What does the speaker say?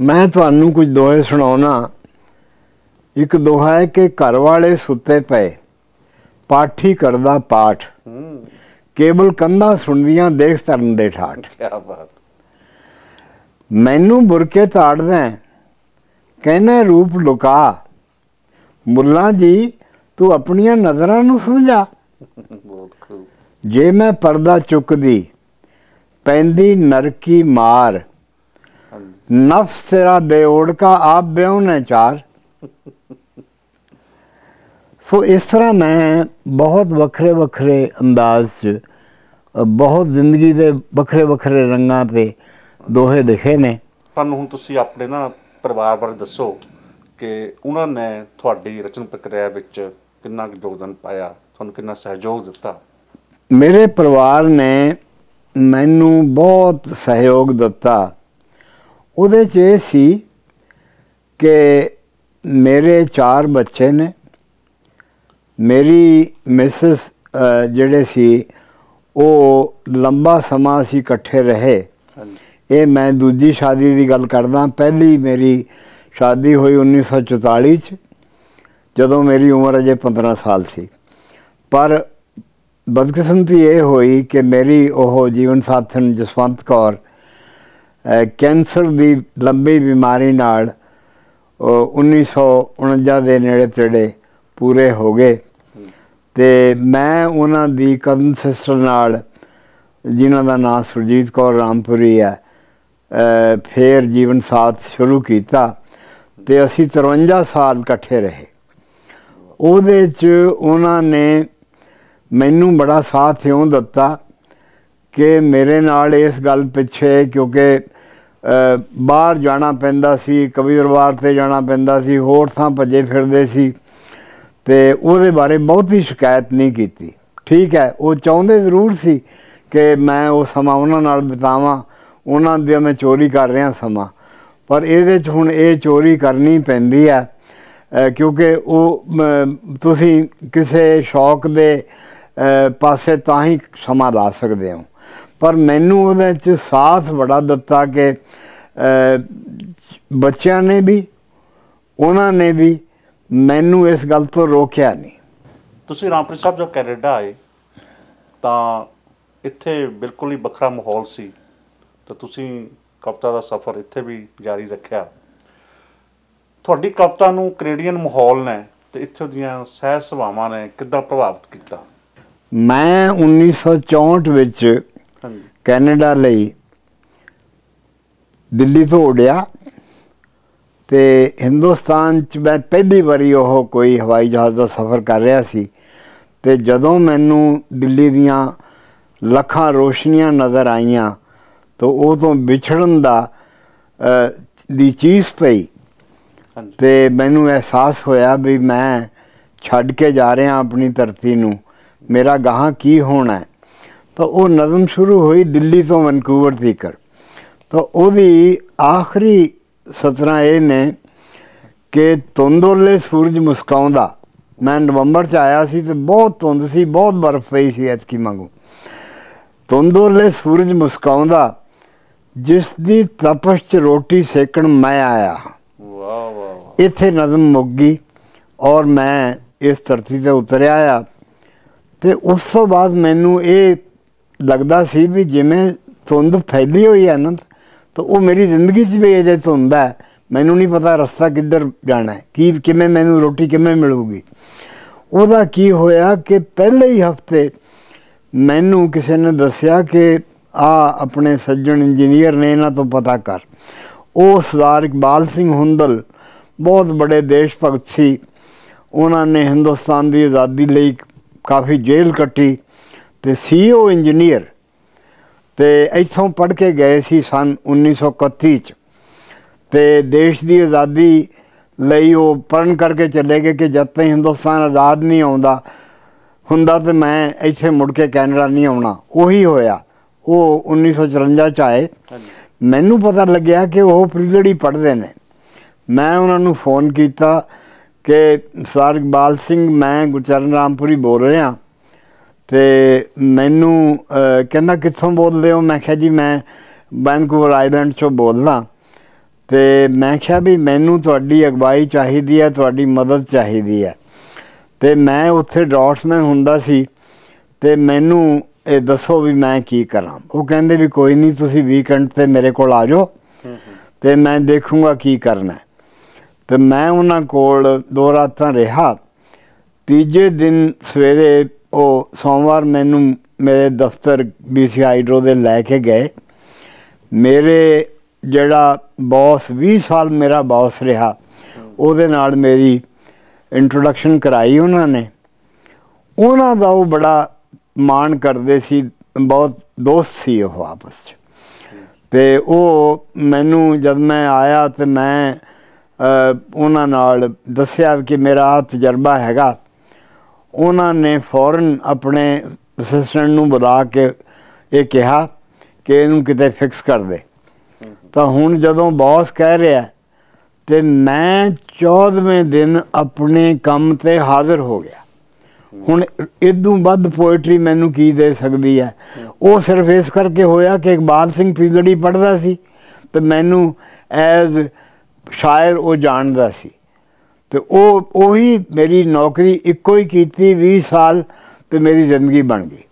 ਮੈਂ ਤੁਹਾਨੂੰ ਕੁਝ ਦੋਹੇ ਸੁਣਾਉਣਾ। ਇੱਕ ਦੋਹਾ ਹੈ ਕਿ ਘਰ ਵਾਲੇ ਸੁੱਤੇ ਪਏ। ਪਾਠੀ ਕਰਦਾ ਪਾਠ। ਕੇਵਲ ਕੰਧਾਂ ਸੁਣਦੀਆਂ ਦੇਖ ਧਰਨ ਦੇ ਠਾਠ। ਕੀ ਬਾਤ। ਮੈਨੂੰ ਬੁਰਕੇ ਤਾੜਦਾ ਕਹਿੰਦਾ ਰੂਪ ਲੁਕਾ। ਮੁੱਲਾ ਜੀ ਤੂੰ ਆਪਣੀਆਂ ਨਜ਼ਰਾਂ ਨੂੰ ਸਮਝਾ। ਬਹੁਤ ਖੂਬ। ਜੇ ਮੈਂ ਪਰਦਾ ਚੁੱਕਦੀ ਪੈਂਦੀ ਨਰਕੀ ਮਾਰ। ਨਫਸ ਤੇਰਾ ਬੇਓੜਕਾ ਆਪ ਬਿਉ ਨੇ ਚਾਰ ਸੋ ਇਸ ਤਰ੍ਹਾਂ ਮੈਂ ਬਹੁਤ ਵੱਖਰੇ ਵੱਖਰੇ ਅੰਦਾਜ਼ 'ਚ ਬਹੁਤ ਜ਼ਿੰਦਗੀ ਦੇ ਵੱਖਰੇ ਵੱਖਰੇ ਰੰਗਾਂ ਤੇ ਦੋਹੇ ਦਿਖੇ ਨੇ ਸਾਨੂੰ ਹੁਣ ਤੁਸੀਂ ਆਪਣੇ ਨਾ ਪਰਿਵਾਰ ਬਾਰੇ ਦੱਸੋ ਕਿ ਉਹਨਾਂ ਨੇ ਤੁਹਾਡੀ ਰਚਨ ਪ੍ਰਕਿਰਿਆ ਵਿੱਚ ਕਿੰਨਾ ਕੁ ਯੋਗਦਾਨ ਪਾਇਆ ਤੁਹਾਨੂੰ ਕਿੰਨਾ ਸਹਿਯੋਗ ਦਿੱਤਾ? ਮੇਰੇ ਪਰਿਵਾਰ ਨੇ ਮੈਨੂੰ ਬਹੁਤ ਸਹਿਯੋਗ ਦਿੱਤਾ। ਉਹਦੇ 'ਚ ਇਹ ਸੀ ਕਿ ਮੇਰੇ ਚਾਰ ਬੱਚੇ ਨੇ। ਮੇਰੀ ਮਿਸਿਸ ਜਿਹੜੇ ਸੀ ਉਹ ਲੰਬਾ ਸਮਾਂ ਅਸੀਂ ਇਕੱਠੇ ਰਹੇ। ਇਹ ਮੈਂ ਦੂਜੀ ਸ਼ਾਦੀ ਦੀ ਗੱਲ ਕਰਦਾ ਪਹਿਲੀ ਮੇਰੀ ਸ਼ਾਦੀ ਹੋਈ 1944 ਚ ਜਦੋਂ ਮੇਰੀ ਉਮਰ ਅਜੇ 15 ਸਾਲ ਸੀ। ਪਰ ਬਦਕਿਸਮਤੀ ਇਹ ਹੋਈ ਕਿ ਮੇਰੀ ਉਹ ਜੀਵਨ ਸਾਥਣ ਜਸਵੰਤ ਕੌਰ ਕੈਂਸਰ ਦੀ ਲੰਬੀ ਬਿਮਾਰੀ ਨਾਲ ਉਹ 1949 ਦੇ ਨੇੜੇ ਤੇੜੇ ਪੂਰੇ ਹੋ ਗਏ। ਤੇ ਮੈਂ ਉਹਨਾਂ ਦੀ ਕਜ਼ਨ ਸਿਸਟਰ ਨਾਲ, ਜਿਨ੍ਹਾਂ ਦਾ ਨਾਮ ਸੁਰਜੀਤ ਕੌਰ ਰਾਮਪੁਰੀ ਹੈ, ਅਹ ਫੇਰ ਜੀਵਨ ਸਾਥ ਸ਼ੁਰੂ ਕੀਤਾ ਤੇ ਅਸੀਂ 53 ਸਾਲ ਇਕੱਠੇ ਰਹੇ। ਉਹਦੇ 'ਚ ਉਹਨਾਂ ਨੇ ਮੈਨੂੰ ਬੜਾ ਸਾਥ ਇਉਂ ਦਿੱਤਾ ਕਿ ਮੇਰੇ ਨਾਲ ਇਸ ਗੱਲ ਪਿੱਛੇ ਕਿਉਂਕਿ ਬਾਹਰ ਜਾਣਾ ਪੈਂਦਾ ਸੀ ਕਵੀ ਦਰਬਾਰ ਤੇ ਜਾਣਾ ਪੈਂਦਾ ਸੀ, ਹੋਰ ਥਾਂ ਭੱਜੇ ਫਿਰਦੇ ਸੀ। ਤੇ ਉਹਦੇ ਬਾਰੇ ਬਹੁਤੀ ਸ਼ਿਕਾਇਤ ਨਹੀਂ ਕੀਤੀ। ਠੀਕ ਹੈ, ਉਹ ਚਾਹੁੰਦੇ ਜ਼ਰੂਰ ਸੀ ਕਿ ਮੈਂ ਉਹ ਸਮਾਂ ਉਹਨਾਂ ਨਾਲ ਬਿਤਾਵਾਂ। ਉਹਨਾਂ ਦੇ ਮੈਂ ਚੋਰੀ ਕਰ ਰਿਹਾ ਸਮਾਂ। ਪਰ ਇਹਦੇ 'ਚ ਹੁਣ ਇਹ ਚੋਰੀ ਕਰਨੀ ਪੈਂਦੀ ਹੈ ਕਿਉਂਕਿ ਉਹ ਤੁਸੀਂ ਕਿਸੇ ਸ਼ੌਕ ਦੇ ਪਾਸੇ ਤਾਂ ਹੀ ਸਮਾਂ ਲਾ ਸਕਦੇ ਹੋ। ਪਰ ਮੈਨੂੰ ਉਹਦੇ 'ਚ ਸਾਥ ਬੜਾ ਦਿੱਤਾ ਕਿ ਬੱਚਿਆਂ ਨੇ ਵੀ ਉਹਨਾਂ ਨੇ ਵੀ ਮੈਨੂੰ ਇਸ ਗੱਲ ਤੋਂ ਰੋਕਿਆ ਨਹੀਂ। ਤੁਸੀਂ ਰਾਮਪੁਰ ਸਾਹਿਬ ਜਦੋਂ ਕੈਨੇਡਾ ਆਏ ਤਾਂ ਇੱਥੇ ਬਿਲਕੁਲ ਹੀ ਵੱਖਰਾ ਮਾਹੌਲ ਸੀ। ਤਾਂ ਤੁਸੀਂ ਕਵਿਤਾ ਦਾ ਸਫ਼ਰ ਇੱਥੇ ਵੀ ਜਾਰੀ ਰੱਖਿਆ। ਤੁਹਾਡੀ ਕਵਿਤਾ ਨੂੰ ਕੈਨੇਡੀਅਨ ਮਾਹੌਲ ਨੇ ਤੇ ਇੱਥੇ ਦੀਆਂ ਸਹਿ ਸੁਭਾਵਾਂ ਨੇ ਕਿੱਦਾਂ ਪ੍ਰਭਾਵਿਤ ਕੀਤਾ? ਮੈਂ 1964 ਵਿੱਚ ਕੈਨੇਡਾ ਲਈ ਦਿੱਲੀ ਤੋਂ ਉੱਡਿਆ ਤੇ ਹਿੰਦੁਸਤਾਨ ਚ ਮੈਂ ਪਹਿਲੀ ਵਾਰੀ ਉਹ ਕੋਈ ਹਵਾਈ ਜਹਾਜ਼ ਦਾ ਸਫ਼ਰ ਕਰ ਰਿਹਾ ਸੀ ਤੇ ਜਦੋਂ ਮੈਨੂੰ ਦਿੱਲੀ ਦੀਆਂ ਲੱਖਾਂ ਰੋਸ਼ਨੀਆਂ ਨਜ਼ਰ ਆਈਆਂ ਤਾਂ ਉਹ ਤੋਂ ਵਿਛੜਨ ਦਾ ਦੀ ਚੀਜ਼ ਪਈ। ਤੇ ਮੈਨੂੰ ਅਹਿਸਾਸ ਹੋਇਆ ਵੀ ਮੈਂ ਛੱਡ ਕੇ ਜਾ ਰਿਹਾ ਆਪਣੀ ਧਰਤੀ ਨੂੰ। ਮੇਰਾ ਗਾਹਾਂ ਕੀ ਹੋਣਾ? ਹੈ ਤਾਂ ਉਹ ਨਜ਼ਮ ਸ਼ੁਰੂ ਹੋਈ ਦਿੱਲੀ ਤੋਂ ਵੈਨਕੂਵਰ ਤੱਕ ਤਾਂ ਉਹਦੀ ਆਖਰੀ ਸਤਰਾਂ ਇਹ ਨੇ ਕਿ ਤੁੰਦੋਲੇ ਸੂਰਜ ਮੁਸਕਾਉਂਦਾ। ਮੈਂ ਨਵੰਬਰ ਚ ਆਇਆ ਸੀ ਤੇ ਬਹੁਤ ਧੁੰਦ ਸੀ ਬਹੁਤ ਬਰਫ਼ ਪਈ ਸੀ ਐਤਕੀ ਮੰਗੂ ਤੁੰਦੋਲੇ ਸੂਰਜ ਮੁਸਕਾਉਂਦਾ ਜਿਸ ਦੀ ਤਪਸ਼ ਚ ਰੋਟੀ ਸੇਕਣ ਮੈਂ ਆਇਆ। ਵਾਹ ਵਾਹ ਇੱਥੇ ਨਜ਼ਮ ਮੁੱਕ ਗਈ ਔਰ ਮੈਂ ਇਸ ਧਰਤੀ ਤੇ ਉਤਰਿਆ ਆ। ਤੇ ਉਸ ਤੋਂ ਬਾਅਦ ਮੈਨੂੰ ਇਹ ਲੱਗਦਾ ਸੀ ਵੀ ਜਿਵੇਂ ਧੁੰਦ ਫੈਲੀ ਹੋਈ ਹੈ ਨਾ, ਤਾਂ ਉਹ ਮੇਰੀ ਜ਼ਿੰਦਗੀ 'ਚ ਵੀ ਅਜੇ ਧੁੰਦ ਹੈ। ਮੈਨੂੰ ਨਹੀਂ ਪਤਾ ਰਸਤਾ ਕਿੱਧਰ ਜਾਣਾ ਹੈ, ਕੀ, ਕਿਵੇਂ ਮੈਨੂੰ ਰੋਟੀ ਕਿਵੇਂ ਮਿਲੂਗੀ। ਉਹਦਾ ਕੀ ਹੋਇਆ ਕਿ ਪਹਿਲੇ ਹੀ ਹਫ਼ਤੇ ਮੈਨੂੰ ਕਿਸੇ ਨੇ ਦੱਸਿਆ ਕਿ ਆ ਆਪਣੇ ਸੱਜਣ ਇੰਜੀਨੀਅਰ ਨੇ ਇਹਨਾਂ ਤੋਂ ਪਤਾ ਕਰ। ਉਹ ਸਰਦਾਰ ਇਕਬਾਲ ਸਿੰਘ ਹੁੰਦਲ, ਬਹੁਤ ਬੜੇ ਦੇਸ਼ ਭਗਤ ਸੀ। ਉਹਨਾਂ ਨੇ ਹਿੰਦੁਸਤਾਨ ਦੀ ਆਜ਼ਾਦੀ ਲਈ ਕਾਫੀ ਜੇਲ੍ਹ ਕੱਟੀ। ਤੇ ਸੀਓ ਇੰਜੀਨੀਅਰ ਤੇ ਇੱਥੋਂ ਪੜ੍ਹ ਕੇ ਗਏ ਸੀ ਸਨ 1931 ਚ। ਤੇ ਦੇਸ਼ ਦੀ ਆਜ਼ਾਦੀ ਲਈ ਉਹ ਪੜਨ ਕਰਕੇ ਚਲੇ ਗਏ ਕਿ ਜਦ ਤਾਈਂ ਹਿੰਦੁਸਤਾਨ ਆਜ਼ਾਦ ਨਹੀਂ ਆਉਂਦਾ ਹੁੰਦਾ ਤੇ ਮੈਂ ਇੱਥੇ ਮੁੜ ਕੇ ਕੈਨੇਡਾ ਨਹੀਂ ਆਉਣਾ। ਉਹੀ ਹੋਇਆ। ਉਹ 1954 ਚ ਆਏ। ਮੈਨੂੰ ਪਤਾ ਲੱਗਿਆ ਕਿ ਉਹ ਪ੍ਰੀਲੜੀ ਪੜ੍ਹਦੇ ਨੇ। ਮੈਂ ਉਹਨਾਂ ਨੂੰ ਫੋਨ ਕੀਤਾ ਕਿ ਸਰਦਾਰ ਇਕਬਾਲ ਸਿੰਘ ਮੈਂ ਗੁਰਚਰਨ ਰਾਮਪੁਰੀ ਬੋਲ ਰਿਹਾ। ਤੇ ਮੈਨੂੰ ਕਹਿੰਦਾ ਕਿੱਥੋਂ ਬੋਲਦੇ ਹੋ? ਮੈਂ ਕਿਹਾ ਜੀ ਮੈਂ ਵੈਨਕੂਵਰ ਆਈਲੈਂਡ ਚੋਂ ਬੋਲਦਾ। ਤੇ ਮੈਂ ਕਿਹਾ ਵੀ ਮੈਨੂੰ ਤੁਹਾਡੀ ਅਗਵਾਈ ਚਾਹੀਦੀ ਹੈ ਤੁਹਾਡੀ ਮਦਦ ਚਾਹੀਦੀ ਹੈ। ਤੇ ਮੈਂ ਉੱਥੇ ਡਰਾਫਟਸਮੈਨ ਹੁੰਦਾ ਸੀ ਤੇ ਮੈਨੂੰ ਇਹ ਦੱਸੋ ਵੀ ਮੈਂ ਕੀ ਕਰਾਂ। ਉਹ ਕਹਿੰਦੇ ਵੀ ਕੋਈ ਨਹੀਂ ਤੁਸੀਂ ਵੀਕਐਂਡ ਤੇ ਮੇਰੇ ਕੋਲ ਆ ਜਾਓ। ਤੇ ਮੈਂ ਦੇਖੂੰਗਾ ਕੀ ਕਰਨਾ। ਤੇ ਮੈਂ ਉਹਨਾਂ ਕੋਲ ਦੋ ਰਾਤਾਂ ਰਿਹਾ। ਤੀਜੇ ਦਿਨ ਸਵੇਰੇ ਉਹ ਸੋਮਵਾਰ ਮੈਨੂੰ ਮੇਰੇ ਦਫ਼ਤਰ ਬੀਸੀ ਹਾਈਡਰੋ ਦੇ ਲੈ ਕੇ ਗਏ। ਮੇਰੇ ਜਿਹੜਾ ਬੌਸ 20 ਸਾਲ ਮੇਰਾ ਬੌਸ ਰਿਹਾ, ਉਹਦੇ ਨਾਲ ਮੇਰੀ ਇੰਟਰੋਡਕਸ਼ਨ ਕਰਾਈ ਉਹਨਾਂ ਨੇ। ਉਹਨਾਂ ਦਾ ਉਹ ਬੜਾ ਮਾਣ ਕਰਦੇ ਸੀ, ਬਹੁਤ ਦੋਸਤ ਸੀ ਉਹ ਆਪਸ 'ਚ। ਤੇ ਉਹ ਮੈਨੂੰ ਜਦ ਮੈਂ ਆਇਆ ਤੇ ਮੈਂ ਉਹਨਾਂ ਨਾਲ ਦੱਸਿਆ ਕਿ ਮੇਰਾ ਆਹ ਤਜਰਬਾ ਹੈਗਾ ਉਹਨਾਂ ਨੇ ਫੌਰਨ ਆਪਣੇ ਅਸਿਸਟੈਂਟ ਨੂੰ ਬੁਲਾ ਕੇ ਇਹ ਕਿਹਾ ਕਿ ਇਹਨੂੰ ਕਿਤੇ ਫਿਕਸ ਕਰ ਦੇ। ਤਾਂ ਹੁਣ ਜਦੋਂ ਬੌਸ ਕਹਿ ਰਿਹਾ ਤੇ ਮੈਂ 14ਵੇਂ ਦਿਨ ਆਪਣੇ ਕੰਮ ਤੇ ਹਾਜ਼ਰ ਹੋ ਗਿਆ। ਹੁਣ ਇਦੋਂ ਵੱਧ ਪੋਇਟਰੀ ਮੈਨੂੰ ਕੀ ਦੇ ਸਕਦੀ ਹੈ? ਉਹ ਸਿਰਫ ਇਸ ਕਰਕੇ ਹੋਇਆ ਕਿ ਇਕਬਾਲ ਸਿੰਘ ਪੀਲੜੀ ਪੜ੍ਹਦਾ ਸੀ ਤੇ ਮੈਨੂੰ ਐਜ਼ ਸ਼ਾਇਰ ਉਹ ਜਾਣਦਾ ਸੀ। ਤੇ ਉਹ, ਉਹੀ ਮੇਰੀ ਨੌਕਰੀ ਇੱਕੋ ਹੀ ਕੀਤੀ 20 ਸਾਲ ਤੇ ਮੇਰੀ ਜ਼ਿੰਦਗੀ ਬਣ ਗਈ।